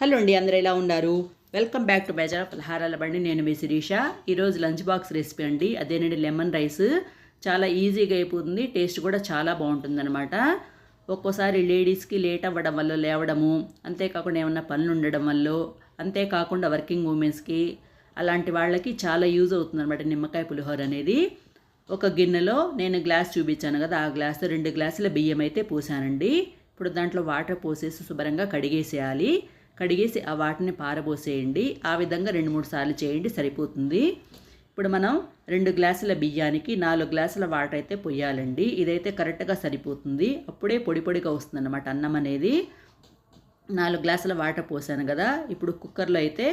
Hello అండి అందరూ ఎలా ఉన్నారు? వెల్కమ్ బ్యాక్ టు బేజార్ పలహారాల బండి. నేను మీ శిరీష. ఈరోజు లంచ్ బాక్స్ రెసిపీ అండి. అదేనండి లెమన్ రైస్. చాలా ఈజీగా అయిపోతుంది. టేస్ట్ కూడా చాలా బాగుంటుందన్నమాట. ఒక్కోసారి లేడీస్కి లేట్ అవ్వడం వల్ల లేవడము అంతేకాకుండా ఏమన్నా పనులు ఉండడం వల్ల అంతేకాకుండా వర్కింగ్ ఉమెన్స్కి అలాంటి వాళ్ళకి చాలా యూజ్ అవుతుంది అనమాట నిమ్మకాయ పులిహోర అనేది. ఒక గిన్నెలో నేను గ్లాస్ చూపించాను కదా ఆ గ్లాస్ రెండు గ్లాసుల బియ్యం అయితే పోసానండి. ఇప్పుడు దాంట్లో వాటర్ పోసేసి శుభ్రంగా కడిగేసేయాలి. కడిగేసి ఆ వాటిని పారబోసేయండి. ఆ విధంగా రెండు మూడు సార్లు చేయండి సరిపోతుంది. ఇప్పుడు మనం రెండు గ్లాసుల బియ్యానికి నాలుగు గ్లాసుల వాటర్ అయితే పొయ్యాలండి ఇదైతే కరెక్ట్గా సరిపోతుంది. అప్పుడే పొడి పొడిగా వస్తుంది అన్నమాట అన్నం అనేది. నాలుగు గ్లాసుల వాటర్ పోసాను కదా. ఇప్పుడు కుక్కర్లో అయితే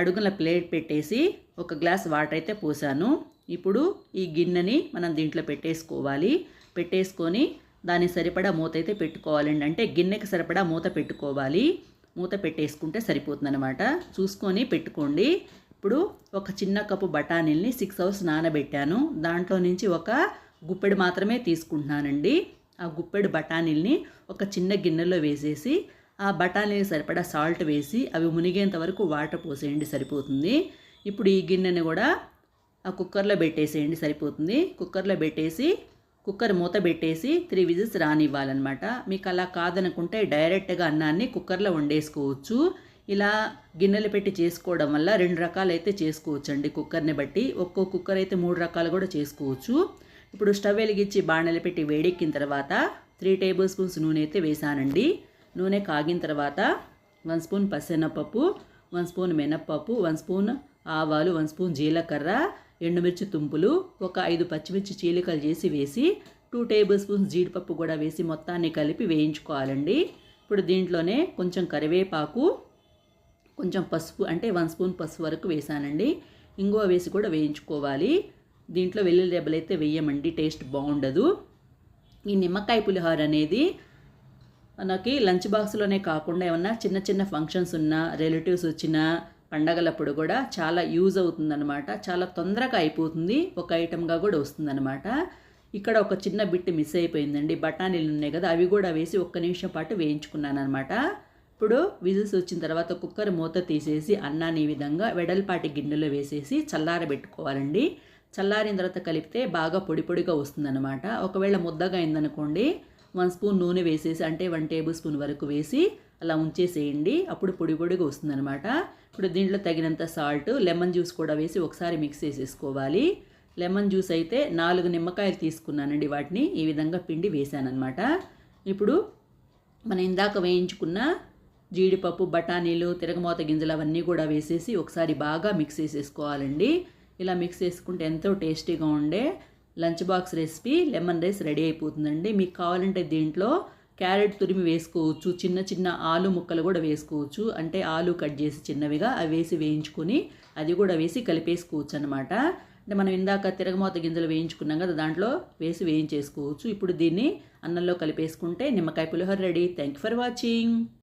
అడుగుల ప్లేట్ పెట్టేసి ఒక గ్లాస్ వాటర్ అయితే పోసాను. ఇప్పుడు ఈ గిన్నెని మనం దీంట్లో పెట్టేసుకోవాలి. పెట్టేసుకొని దాని సరిపడా మూత అయితే పెట్టుకోవాలండి. అంటే గిన్నెకి సరిపడా మూత పెట్టుకోవాలి. మూత పెట్టేసుకుంటే సరిపోతుందనమాట చూసుకొని పెట్టుకోండి. ఇప్పుడు ఒక చిన్న కప్పు బఠానీల్ని సిక్స్ అవర్స్ నానబెట్టాను. దాంట్లో నుంచి ఒక గుప్పెడు మాత్రమే తీసుకుంటున్నానండి. ఆ గుప్పెడు బఠానీల్ని ఒక చిన్న గిన్నెలో వేసేసి ఆ బఠానీలు సరిపడా సాల్ట్ వేసి అవి మునిగేంత వరకు వాటర్ పోసేయండి సరిపోతుంది. ఇప్పుడు ఈ గిన్నెని కూడా ఆ కుక్కర్లో పెట్టేసేయండి సరిపోతుంది. కుక్కర్లో పెట్టేసి కుక్కర్ మూత పెట్టేసి త్రీ విజిల్స్ రానివ్వాలన్నమాట. మీకు అలా కాదనుకుంటే డైరెక్ట్గా అన్నాన్ని కుక్కర్లో వండేసుకోవచ్చు. ఇలా గిన్నెలు పెట్టి చేసుకోవడం వల్ల రెండు రకాలు అయితే చేసుకోవచ్చు అండి కుక్కర్ని బట్టి. ఒక్కో కుక్కర్ అయితే మూడు రకాలు కూడా చేసుకోవచ్చు. ఇప్పుడు స్టవ్ వెలిగించి బాణలు పెట్టి వేడెక్కిన తర్వాత త్రీ టేబుల్ స్పూన్స్ నూనె అయితే వేసానండి. నూనె కాగిన తర్వాత వన్ స్పూన్ పసెనపప్పు వన్ స్పూన్ మినప్పప్పు వన్ స్పూన్ ఆవాలు వన్ స్పూన్ జీలకర్ర ఎండుమిర్చి తుంపులు ఒక ఐదు పచ్చిమిర్చి చీలికలు చేసి వేసి టూ టేబుల్ స్పూన్స్ జీడిపప్పు కూడా వేసి మొత్తాన్ని కలిపి వేయించుకోవాలండి. ఇప్పుడు దీంట్లోనే కొంచెం కరివేపాకు కొంచెం పసుపు అంటే వన్ స్పూన్ పసుపు వరకు వేసానండి. ఇంగువ వేసి కూడా వేయించుకోవాలి. దీంట్లో వెల్లుల్లి దెబ్బలు అయితే వేయమండి టేస్ట్ బాగుండదు. ఈ నిమ్మకాయ పులిహోర అనేది మనకి లంచ్ బాక్స్లోనే కాకుండా ఏమన్నా చిన్న చిన్న ఫంక్షన్స్ ఉన్నా రిలేటివ్స్ వచ్చినా పండగలప్పుడు కూడా చాలా యూజ్ అవుతుందన్నమాట. చాలా తొందరగా అయిపోతుంది. ఒక ఐటెంగా కూడా వస్తుందన్నమాట. ఇక్కడ ఒక చిన్న బిట్ మిస్ అయిపోయిందండి. బఠానీలు ఉన్నాయి కదా అవి కూడా వేసి ఒక్క నిమిషం పాటు వేయించుకున్నాను అనమాట ఇప్పుడు విజిల్స్ వచ్చిన తర్వాత కుక్కర్ మూత తీసేసి అన్నాన్ని ఈ విధంగా వెడల్పాటి గిన్నెలో వేసేసి చల్లారబెట్టుకోవాలండి. చల్లారిన తర్వాత కలిపితే బాగా పొడి పొడిగా వస్తుందన్నమాట. ఒకవేళ ముద్దగా అయిందనుకోండి వన్ స్పూన్ నూనె వేసేసి అంటే వన్ టేబుల్ స్పూన్ వరకు వేసి అలా ఉంచేసేయండి. అప్పుడు పొడి పొడిగా వస్తుందన్నమాట. ఇప్పుడు దీంట్లో తగినంత సాల్ట్ లెమన్ జ్యూస్ కూడా వేసి ఒకసారి మిక్స్ చేసేసుకోవాలి. లెమన్ జ్యూస్ అయితే నాలుగు నిమ్మకాయలు తీసుకున్నానండి వాటిని. ఈ విధంగా పిండి వేశానమాట ఇప్పుడు మనం ఇందాక వేయించుకున్న జీడిపప్పు బఠానీలు తిరగమూత గింజలు అవన్నీ కూడా వేసేసి ఒకసారి బాగా మిక్స్ చేసేసుకోవాలండి. ఇలా మిక్స్ చేసుకుంటే ఎంతో టేస్టీగా ఉండే lunch box recipe lemon rice ready అయిపోతుందండి. మీకు కావాలంటే దీంట్లో క్యారెట్ తురిమి వేసుకోవచ్చు. చిన్న చిన్న ఆలు ముక్కలు కూడా వేసుకోవచ్చు. అంటే ఆలు కట్ చేసి చిన్నవిగా అవి వేసి వేయించుకొని అది కూడా వేసి కలిపేసుకోవచ్చు అనమాట అంటే మనం ఇందాక తిరగమూత గింజలు వేయించుకున్నాం కదా దాంట్లో వేసి వేయించేసుకోవచ్చు. ఇప్పుడు దీన్ని అన్నంలో కలిపేసుకుంటే నిమ్మకాయ పులిహోర ready. Thank you for watching